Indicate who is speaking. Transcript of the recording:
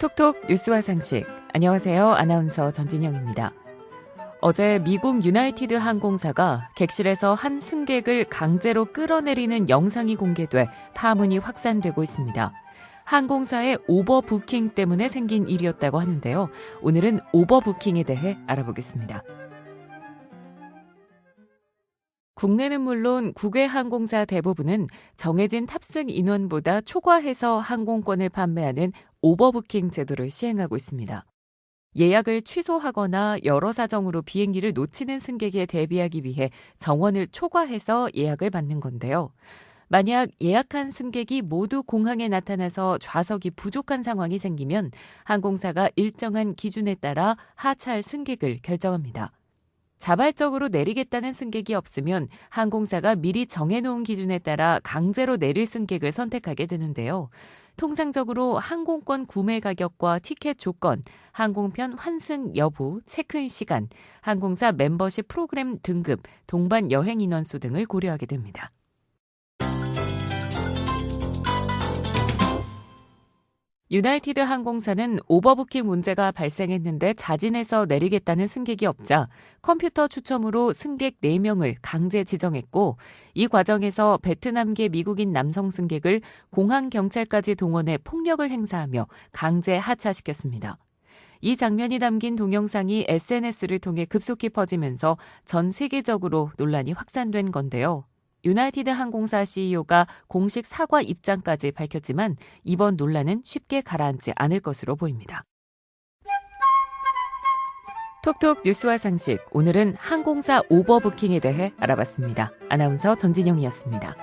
Speaker 1: 톡톡 뉴스와 상식. 안녕하세요. 아나운서 전진영입니다. 어제 미국 유나이티드 항공사가 객실에서 한 승객을 강제로 끌어내리는 영상이 공개돼 파문이 확산되고 있습니다. 항공사의 오버부킹 때문에 생긴 일이었다고 하는데요. 오늘은 오버부킹에 대해 알아보겠습니다. 국내는 물론 국외 항공사 대부분은 정해진 탑승 인원보다 초과해서 항공권을 판매하는 오버부킹 제도를 시행하고 있습니다. 예약을 취소하거나 여러 사정으로 비행기를 놓치는 승객에 대비하기 위해 정원을 초과해서 예약을 받는 건데요. 만약 예약한 승객이 모두 공항에 나타나서 좌석이 부족한 상황이 생기면 항공사가 일정한 기준에 따라 하차할 승객을 결정합니다. 자발적으로 내리겠다는 승객이 없으면 항공사가 미리 정해놓은 기준에 따라 강제로 내릴 승객을 선택하게 되는데요. 통상적으로 항공권 구매 가격과 티켓 조건, 항공편 환승 여부, 체크인 시간, 항공사 멤버십 프로그램 등급, 동반 여행 인원수 등을 고려하게 됩니다. 유나이티드 항공사는 오버부킹 문제가 발생했는데 자진해서 내리겠다는 승객이 없자 컴퓨터 추첨으로 승객 4명을 강제 지정했고 이 과정에서 베트남계 미국인 남성 승객을 공항 경찰까지 동원해 폭력을 행사하며 강제 하차시켰습니다. 이 장면이 담긴 동영상이 SNS를 통해 급속히 퍼지면서 전 세계적으로 논란이 확산된 건데요. 유나이티드 항공사 CEO가 공식 사과 입장까지 밝혔지만 이번 논란은 쉽게 가라앉지 않을 것으로 보입니다. 톡톡 뉴스와 상식 오늘은 항공사 오버부킹에 대해 알아봤습니다. 아나운서 전진영이었습니다.